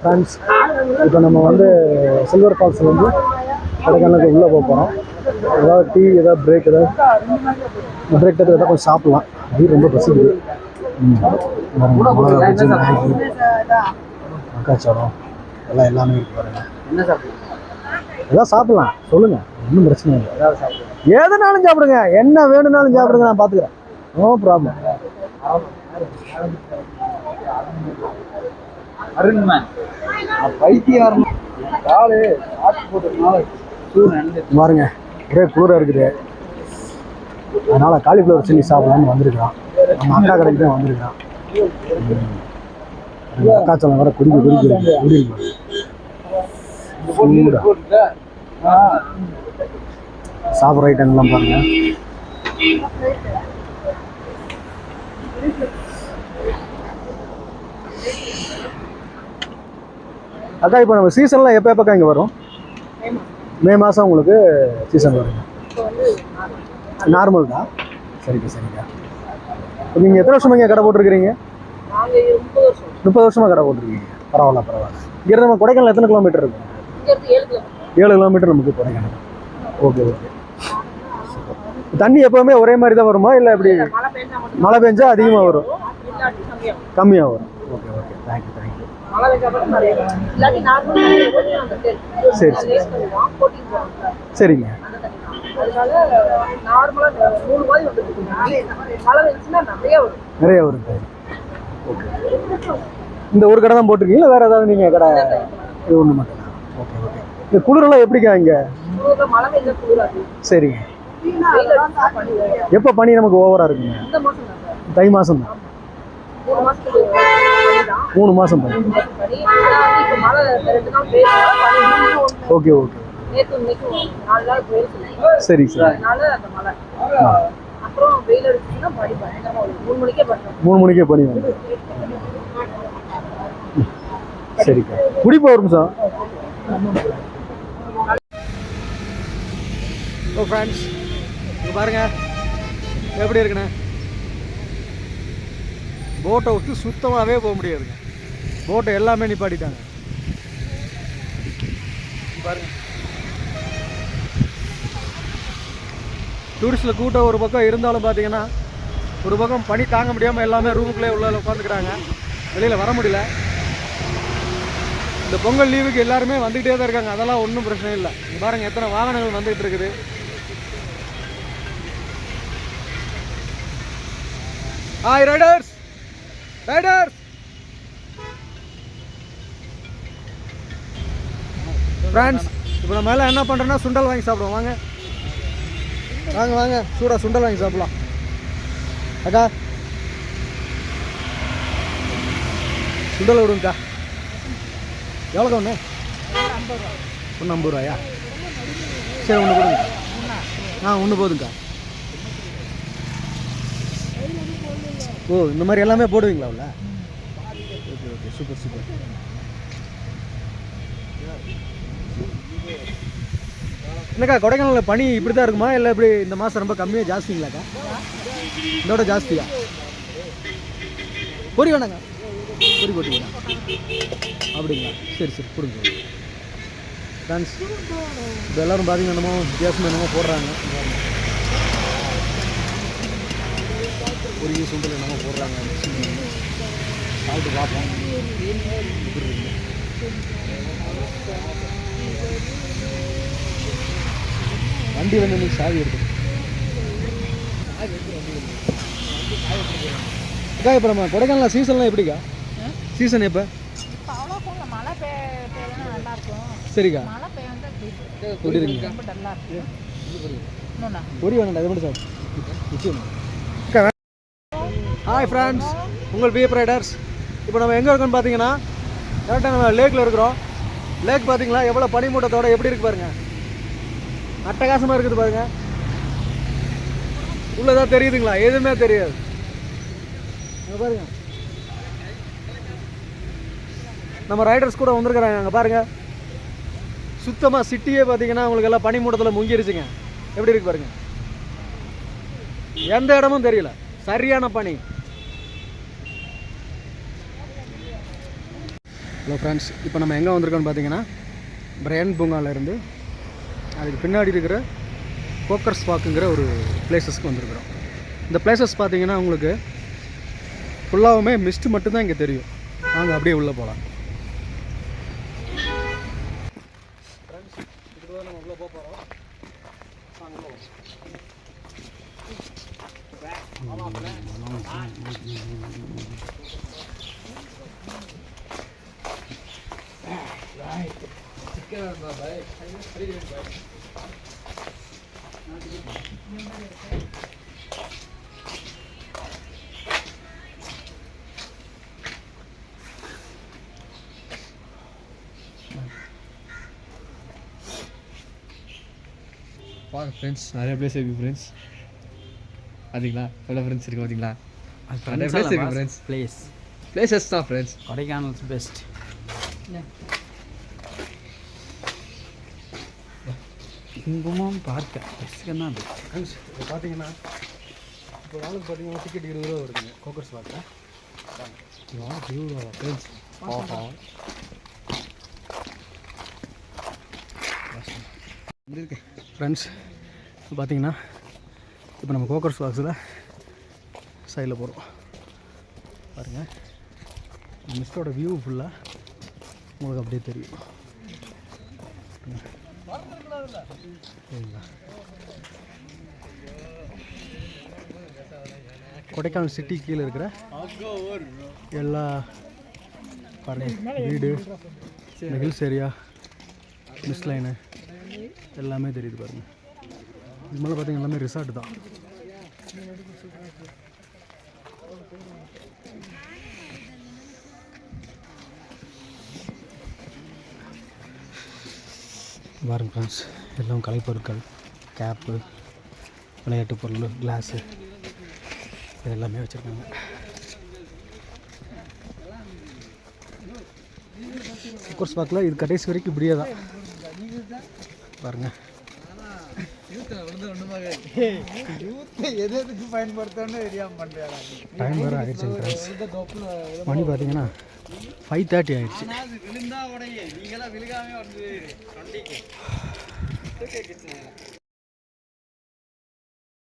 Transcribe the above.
Friends இப்போ நம்ம வந்து சில்வர் ஃபால்ஸ்ல வந்து கொடைக்கானலுக்கு உள்ளே போக போகிறோம் ஏதாவது டீ ஏதாவது பிரேக் ஏதாவது பிரேக் டயத்தில் ஏதாவது கொஞ்சம் சாப்பிட்லாம். அது ரொம்ப பசிக்குது மேகி மக்காச்சோளம் எல்லாம் எல்லாமே இருக்கு பாருங்க. என்ன சாப்பிடுங்க எல்லாம் சாப்பிடலாம். சொல்லுங்க. ஒன்றும் பிரச்சனை இல்லை. எதுனாலும் சாப்பிடுங்க. என்ன வேணும்னாலும் சாப்பிடுங்க. நான் பார்த்துக்கிறேன். நோ ப்ராப்ளம் அருண்மேன் பைத்தியாரம் காலு சாப்பிட்டு போட்டதுனால பாருங்க ஒரே குளிராக இருக்குது. அதனால காலிஃப்ளவர் சில்லி சாப்பிடலாம்னு வந்திருக்கிறோம் நம்ம அக்கா கடைக்கு தான். அந்த மக்காச்சோளம் வர குடிக்க குடிக்க குடிக்க சாப்பிட்ற ஐட்டங்கள்லாம் பாருங்க. அக்கா இப்போ நம்ம சீசன்லாம் எப்போ எப்போக்கா இங்கே வரும்? மே மாதம் உங்களுக்கு சீசன் வருங்க. நார்மல் தான். சரிக்கா இப்போ நீங்கள் எத்தனை வருஷமா இங்கே கடை போட்டிருக்கிறீங்க? முப்பது வருஷம் முப்பது வருஷமா கடை போட்டிருக்கீங்க. பரவாயில்ல பரவாயில்ல. இங்கே நம்ம கொடைக்கானல் எத்தனை கிலோமீட்டர் இருக்கும் ஏழு கிலோமீட்டர் நமக்கு கொடைக்கானல். Okay okay. தண்ணி எப்பவுமே ஒரே மாதிரி தான் வருமா? இல்லை எப்படி மழை பெஞ்சா அதிகமாக வரும்? கம்மியாக வரும். Okay okay. தேங்க்யூ தேங்க்யூ சரி சரிங்க. நிறைய வருது இந்த ஒரு கடை தான் போட்டிருக்கீங்களா? வேற ஏதாவது நீங்க கடை இது ஒன்று மட்டும். Okay okay. இந்த குளிரெல்லாம் எப்படிக்கா இங்க? சரிங்க. எப்போ பனி நமக்கு ஓவரா இருக்குங்க? தை மாசம் தான் மூணு மாதம் ஒண்ணு. Okay okay. சரி சரி. மூணு மணிக்கே வந்து சரிக்கா குடிப்பா ஒரு நிமிஷம். ஓ ஃப்ரெண்ட்ஸ் இங்கே பாருங்க. எப்படி இருக்குண்ணே போட்டை விட்டு சுத்தமாகவே போக முடியாதுங்க. போட்டை எல்லாமே நிப்பாட்டிட்டாங்க. இங்க பாருங்க டூரிஸ்டில் கூட்டம் ஒரு பக்கம் இருந்தாலும் பார்த்தீங்கன்னா ஒரு பக்கம் பனி தாங்க முடியாமல் எல்லாமே ரூமுக்குள்ளே உள்ள உட்காந்துக்கிறாங்க வெளியில் வர முடியல. இந்த பொங்கல் லீவுக்கு எல்லாருமே வந்துக்கிட்டே தான் இருக்காங்க. அதெல்லாம் ஒன்றும் பிரச்சனை இல்லை. இங்க பாருங்க எத்தனை வாகனங்கள் வந்துகிட்டு இருக்குது. ஹாய் ரைடர்ஸ் ரைடர்ஸ் ஃப்ரெண்ட்ஸ் இப்போ நம்ம எல்லாம் என்ன பண்ணுறோன்னா சுண்டல் வாங்கி சாப்பிடுவோம். வாங்க. வாங்க வாங்க. சூடாக சுண்டல் வாங்கி சாப்பிடலாம். அக்கா. சுண்டல் விடுங்கக்கா எவ்வளோக்கா ஒன்று ஒன்று ஐம்பது ரூபாயா? சரி ஒன்று கொடுங்க. ஆ ஒன்று போதுங்கக்கா ஓ இந்த மாதிரி எல்லாமே போடுவீங்களா உள்ள ஓகே ஓகே சூப்பர் சூப்பர் என்னக்கா கொடைக்கானலில் பனி இப்படி தான் இருக்குமா? இல்லை இப்படி இந்த மாதம் ரொம்ப கம்மியாக ஜாஸ்திங்களாக்கா? இதோட ஜாஸ்தியா? பொறி வேணாங்க. பொறி போட்டிங்களா அப்படிங்களா? சரி சரி கொடுங்க தேங்க்ஸ் இப்போ எல்லோரும் பார்த்தீங்கன்னா என்னமோ வித்தியாசமாக என்னமோ போடுறாங்க. பொரி சுண்டல் என்னமோ போடுறாங்க. சாப்பிட்டு பார்ப்போம். வண்டி வந்து இன்னைக்கு சாவி எடுக்கும் அக்கா இப்போ நம்ம கொடைக்கானல் சீசன்லாம் எப்படிக்கா? சீசன் எப்போ? சரிக்கா. எப்படி இருக்கீங்க பொரி வேணாண்டா இது மட்டும் சாப்பிடு. நிச்சயம். ஹாய் ஃப்ரெண்ட்ஸ் உங்கள் பிஎப் ரைடர்ஸ் இப்போ நம்ம எங்கே இருக்கோம்னு பார்த்தீங்கன்னா கரெக்டாக நம்ம லேக்கில் இருக்கிறோம். லேக் பார்த்தீங்களா? எவ்வளோ பனிமூட்டத்தோட எப்படி இருக்கு பாருங்கள் அட்டகாசமாக இருக்குது பாருங்கள் உள்ளே தான் தெரியுதுங்களா? எதுவுமே தெரியாது. பாருங்கள் பாருங்க. நம்ம ரைடர்ஸ் கூட வந்திருக்கிறாங்க அங்கே பாருங்கள் சுத்தமாக சிட்டியே பார்த்தீங்கன்னா உங்களுக்கு எல்லாம் பனிமூட்டத்தில் முங்கிருச்சுங்க. எப்படி இருக்கு பாருங்கள் எந்த இடமும் தெரியல. சரியான பனி. ஹலோ ஃப்ரெண்ட்ஸ் இப்போ நம்ம எங்கே வந்திருக்கோம்னு பார்த்தீங்கன்னா பிரையன் பூங்காலேருந்து அதுக்கு பின்னாடி இருக்கிற கோக்கர்ஸ் வாக்குங்கிற ஒரு பிளேசஸ்க்கு வந்திருக்கிறோம். இந்த பிளேசஸ் பார்த்தீங்கன்னா உங்களுக்கு ஃபுல்லாகவுமே மிஸ்ட் மட்டும்தான் இங்கே தெரியும். நாங்கள் அப்படியே உள்ளே போகலாம் நம்ம உள்ளே போக போகிறோம் பாருங்க ஃப்ரெண்ட்ஸ் நிறைய பிளேஸ் இருக்கு ஃப்ரெண்ட்ஸ் பார்த்தீங்களா எவ்வளோ ஃப்ரெண்ட்ஸ் இருக்கு பார்த்தீங்களா நிறைய பிளேஸ் இருக்கு ஃப்ரெண்ட்ஸ் பிளேஸ் பிளேசஸ் தான் ஃப்ரெண்ட்ஸ் கொடைக்கானல்ஸ் பெஸ்ட் குங்குமம் பார்க்க. தான் பெஸ்ட் ஃப்ரெண்ட்ஸ் இப்போ பார்த்தீங்கன்னா இப்போ ஆளுக்கு பார்த்தீங்கன்னா டிக்கெட் இருபது ரூபா வருதுங்க. கோக்கர்ஸ் வாக்கில் இருபது ரூபா ஃப்ரெண்ட்ஸ் ஆஹா ஃப்ரெண்ட்ஸ் இப்போ பார்த்தீங்கன்னா இப்போ நம்ம கோக்கர்ஸ் வாக்ஸில் சைடில் போகிறோம் பாருங்கள் மிஸ்டோட வியூ ஃபுல்லாக உங்களுக்கு அப்படியே தெரியும். கொடைக்கானல் சிட்டி கீழே இருக்கிற எல்லா பாருங்க வீடு இந்த ஹில்ஸ் ஏரியா மிஸ் லைனு எல்லாமே தெரியுது பாருங்க. இது மேலே பார்த்தீங்கன்னா எல்லாமே ரிசார்ட் தான். பாருங்கள் ஃப்ரெண்ட்ஸ் எல்லாம் கலைப்பொருட்கள் கேப்பு விளையாட்டு பொருள் கிளாஸு இது எல்லாமே வச்சுருக்காங்க கோர்ஸ் பார்க்கல இது கடைசி வரைக்கும் இப்படியே தான். பாருங்கள் எதுக்கு பயன்படுத்தணும்னு தெரியாம பண்றியா டைம் வேறு ஆயிடுச்சு ஃப்ரெண்ட்ஸ் மணி பார்த்தீங்கன்னா ஃபைவ் தேர்ட்டி ஆயிடுச்சு. விழுந்தா உடைய. நீங்களாம் விழுகாம வந்து